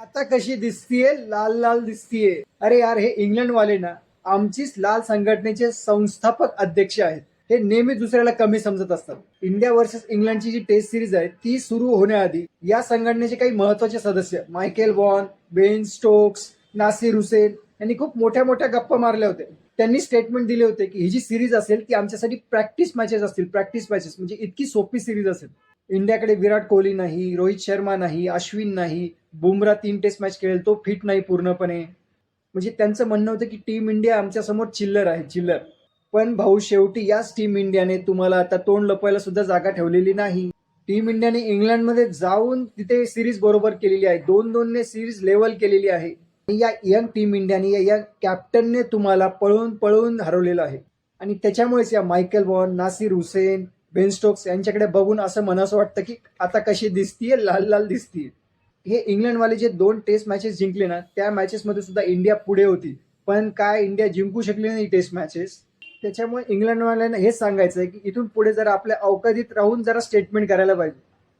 आता कशी दिसतीये? लाल लाल दिसतीये. अरे यार हे इंग्लंड वाले ना आमचीच लाल संघटनेचे संस्थापक अध्यक्ष आहेत. हे नेहमी दुसऱ्याला कमी समजत असतात. इंडिया वर्सेस इंग्लंडची जी टेस्ट सिरीज आहे ती सुरू होण्याआधी या संघटनेचे काही महत्त्वाचे सदस्य Michael Vaughan Ben Stokes Nasser Hussain यांनी खूप मोठ्या मोठ्या गप्पा मारल्या होत्या. त्यांनी स्टेटमेंट दिले होते की ही जी सिरीज असेल ती आमच्यासाठी प्रॅक्टिस मॅचेस असतील प्रॅक्टिस मॅचेस म्हणजे इतकी सोपी सिरीज असेल. इंडियाकडे विराट कोहली नाही रोहित शर्मा नाही अश्विन नाही बुमरा तीन टेस्ट मॅच खेळेल तो फिट नाही पूर्णपणे. म्हणजे त्यांचं म्हणणं होतं की टीम इंडिया आमच्यासमोर चिल्लर आहे चिल्लर पण भाऊ शेवटी याच टीम इंडियाने तुम्हाला आता तोंड लपवायला सुद्धा जागा ठेवलेली नाही. टीम इंडियाने इंग्लंडमध्ये जाऊन तिथे सिरीज बरोबर केलेली आहे दोन दोनने सिरीज लेवल केलेली आहे. या यंग टीम इंडियाने या यंग कॅप्टनने तुम्हाला पळून पळून हरवलेलं आहे. आणि त्याच्यामुळेच या Michael Vaughan Nasser Hussain Ben Stokes यांच्याकडे बघून असं मनास वाटतं की आता कशी दिसतीये लाल लाल दिसतीये. हे इंग्लंडवाले जे दोन टेस्ट मॅचेस जिंकले ना त्या मॅचेसमध्ये सुद्धा इंडिया पुढे होती. पण काय इंडिया जिंकू शकली नाही टेस्ट मॅचेस त्याच्यामुळे इंग्लंडवाल्यांना हेच सांगायचं आहे की इथून पुढे जर आपल्या अवकाळीत राहून जरा स्टेटमेंट करायला पाहिजे.